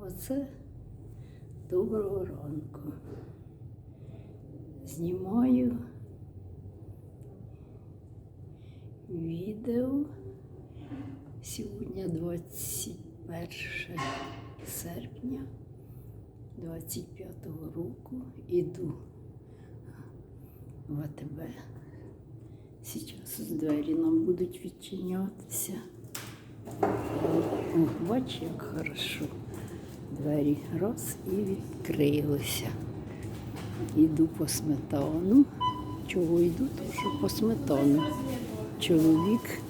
Оце доброго ранку. Знімаю відео. Сьогодні 21 серпня 25-го року іду в АТБ. Зараз двері нам будуть відчинятися. Бач, як хорошо. Двері раз і відкрилися. Іду по сметану. Чого йду? Тому що по сметану. Чоловік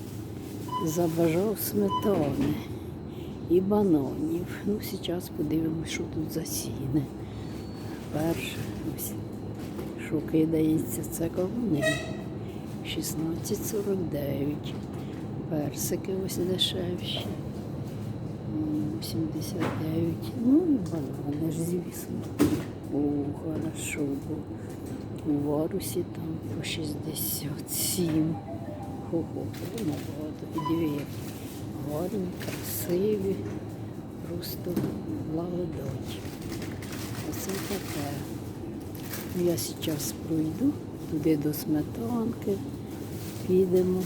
забажав сметани і бананів. Ну, зараз подивимось, що тут за ціни. Перше, ось, що кидається, це кавуни. 16,49. Персики ось дешевші. М, 89. Ну і банани ж, звісно. О, хорошо. бо У варусі там по 67. Хо-хо, набагато. І диви, які гарні, красиві. Просто благодать. Оце таке. Я зараз пройду туди до сметанки, підемо,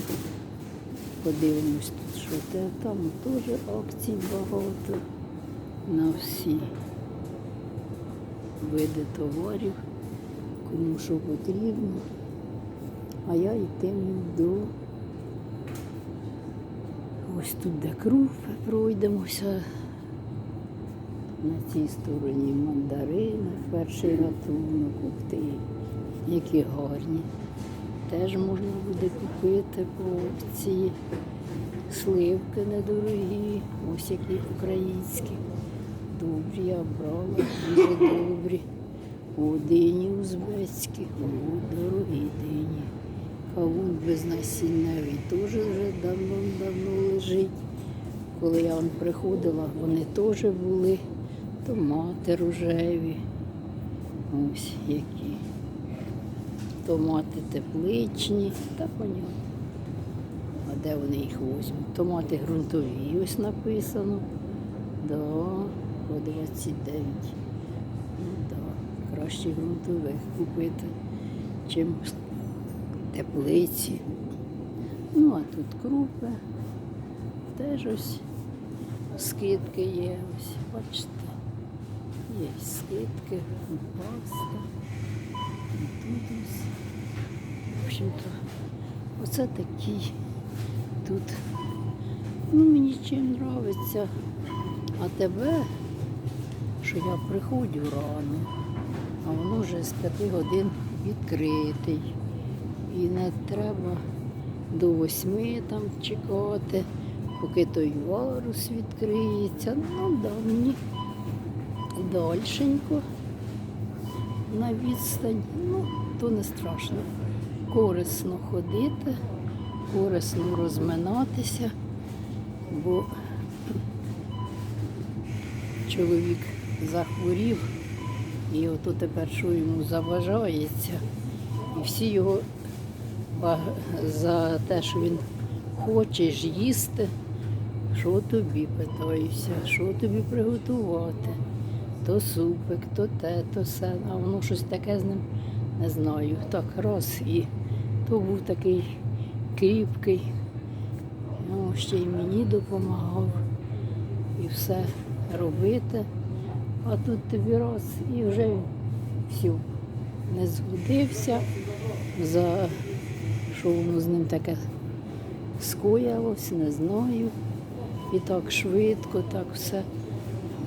подивимось тут, що те. Там теж акцій багато на всі види товарів, кому що потрібно. А я йтиму до ось тут, де крупи, пройдемося. На цій стороні мандарини, перший ратунок, ух які гарні. Теж можна буде купити по акції. Сливки недорогі, ось які українські. Добрі, я брала, дуже добрі. О, дині узбецькі, о, дорогі дині. Кавун безнасінневий теж вже давно-давно лежить. Коли я вон приходила, вони теж були. Томати рожеві. Ось які. Томати тепличні, та понятно. А де вони їх візьмуть? Томати ґрунтові, ось написано. Да, по 29. Ну да, краще ґрунтових купити, чим теплиці. Ну, а тут крупи. Теж ось скидки є. Ось, бачите. Є скидки, паста. В общем-то, оце такий тут. Ну, мені чим подобається. А тебе, що я приходжу рано, а воно вже з п'яти годин відкритий. І не треба до восьми там чекати, поки той варус відкриється. Ну, да, мені дальшенько на відстань. Ну, то не страшно. Корисно ходити, корисно розминатися, бо чоловік захворів, і ото тепер що йому заважається. І всі його за те, що він хоче їсти, що тобі питаюся, що тобі приготувати. То супик, то те, то все. А воно щось таке з ним не знаю. Так раз і то був такий кріпкий. Ну, ще й мені допомагав і все робити. А тут тобі раз і вже все. Не згодився, за що воно з ним таке скоїлось, не знаю. І так швидко, так все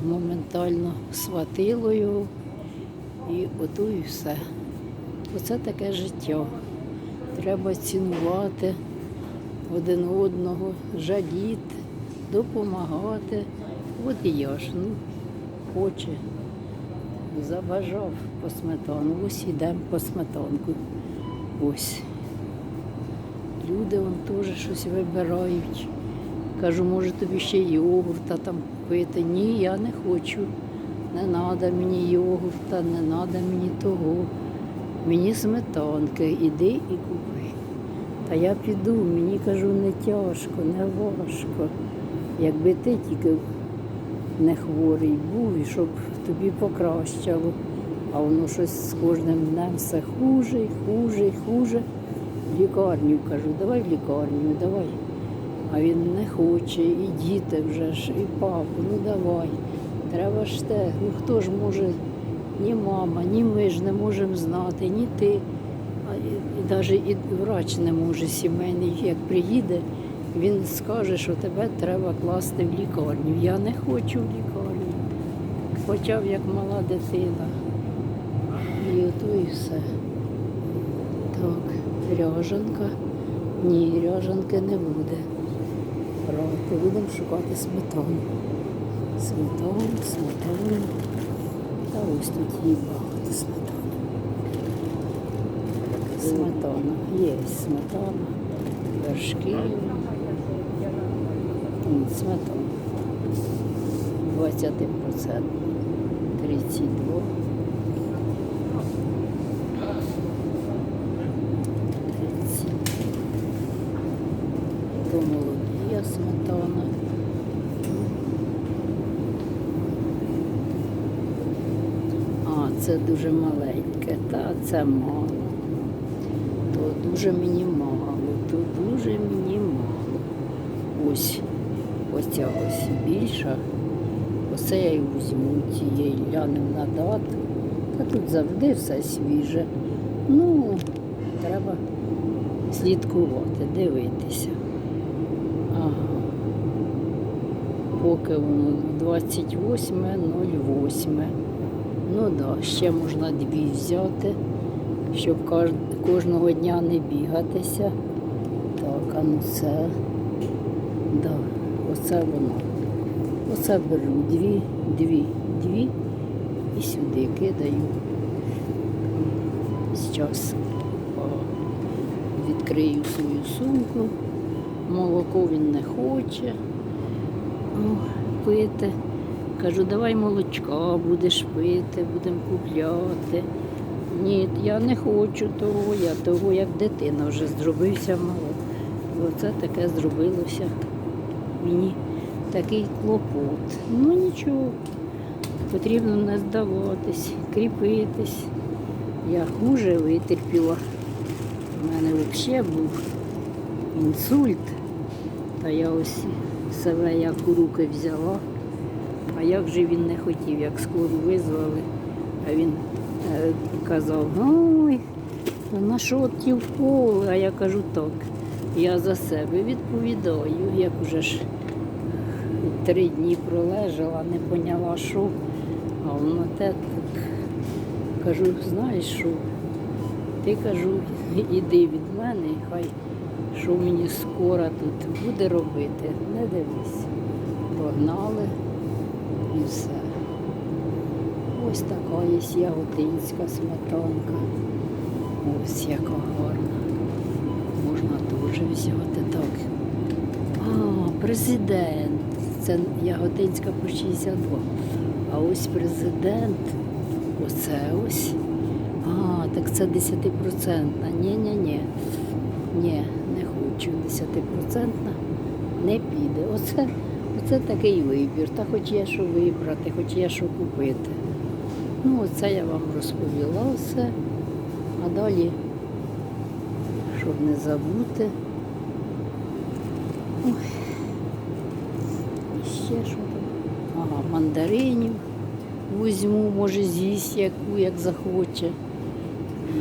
моментально схватило його. І ото і все. Оце таке життя. Треба цінувати один одного, жаліти, допомагати. От і я ж, ну, хоче, забажав по сметану. Ось йдемо по сметанку. Ось. Люди вон теж щось вибирають. Кажу, може тобі ще йогурта там купити. Ні, я не хочу. Не треба мені йогурта, не треба мені того. Мені сметанки, іди і купи. Та я піду, мені кажу, не тяжко, не важко. Якби ти тільки не хворий був і щоб тобі покращало. А воно щось з кожним днем все хуже, хуже, хуже. В лікарню кажу, давай в лікарню, давай. А він не хоче, і діти вже ж, і папа, ну давай. Треба ж те. Ну хто ж може, ні мама, ні ми ж не можемо знати, ні ти. А і навіть і врач не може сімейний, як приїде, він скаже, що тебе треба класти в лікарню. Я не хочу в лікарню. Почав як мала дитина. І ото і все. Так, ряжанка. Ні, ряжанки не буде. Брати, будемо шукати сметану. Сметану, сметану. Та ось тут є багато сметани. Сметана. Є сметана, вершки. Сметана. 20%. 32. 30. То молодія сметана. А, це дуже маленьке, та це мало. То дуже мені мало, то дуже мені мало. Ось оця ось більша. Оце я й візьму цієї глянемо на дату. Та тут завжди все свіже. Ну, треба слідкувати, дивитися. Ага. Поки воно 28.08. Ну да, ще можна дві взяти, щоб кожного дня не бігатися. Так, а ну це. Да, оце воно. Оце беру дві, дві, дві і сюди кидаю. Зараз відкрию свою сумку. Молоко він не хоче О, пити. Кажу, давай молочка будеш пити, будемо купляти. Ні, я не хочу того, я того, як дитина вже зробився мало. Оце таке зробилося мені такий клопот. Ну нічого, потрібно не здаватись, кріпитись. Я хуже витерпіла. У мене взагалі був інсульт. Та я ось себе як у руки взяла. А як же він не хотів, як скору визвали, а він е, казав, ой, на що ті в поле? А я кажу так, я за себе відповідаю, як уже ж три дні пролежала, не поняла, що, а воно те так. Кажу, знаєш що? Ти кажу, іди від мене, і хай що мені скоро тут буде робити. Не дивись. Погнали і все. Ось така є яготинська сметанка. Ось яка гарна. Можна теж взяти так. А, президент. Це яготинська по 62. А ось президент. Оце ось. А, так це 10%. Ні-ні-ні. Ні, не хочу 10%. Не піде. Оце, оце такий вибір. Та хоч є що вибрати, хоч є що купити. Ну, оце я вам розповіла все. А далі, щоб не забути. Ой. І ще що там? Ага, мандаринів візьму, може з'їсть яку, як захоче.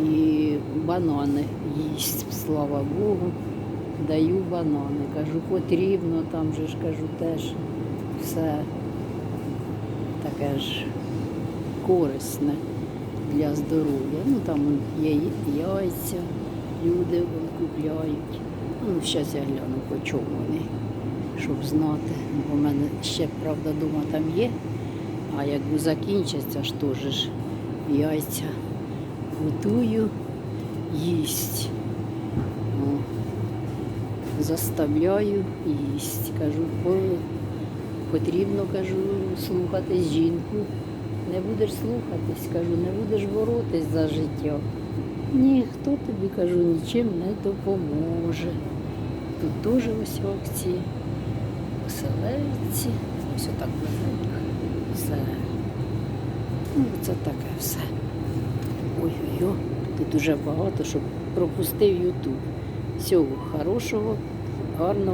І банани їсть, слава Богу. Даю банани. Кажу, потрібно, там же ж кажу теж все таке ж корисне для здоров'я. Ну там є яйця, люди купляють. Ну, зараз я гляну, по чому вони, щоб знати. Бо в мене ще, правда, дома там є. А якби закінчиться ж теж ж яйця готую їсть. О, заставляю їсть. Кажу, потрібно кажу, слухатись жінку. Не будеш слухатись, кажу, не будеш боротись за життя. Ніхто тобі кажу, нічим не допоможе. Тут теж ось акції. Оселедці. Ось отак. Все. Ну, це таке все. Ой-ой-ой, тут дуже багато, щоб пропустив Ютуб. Всього хорошого, mejor no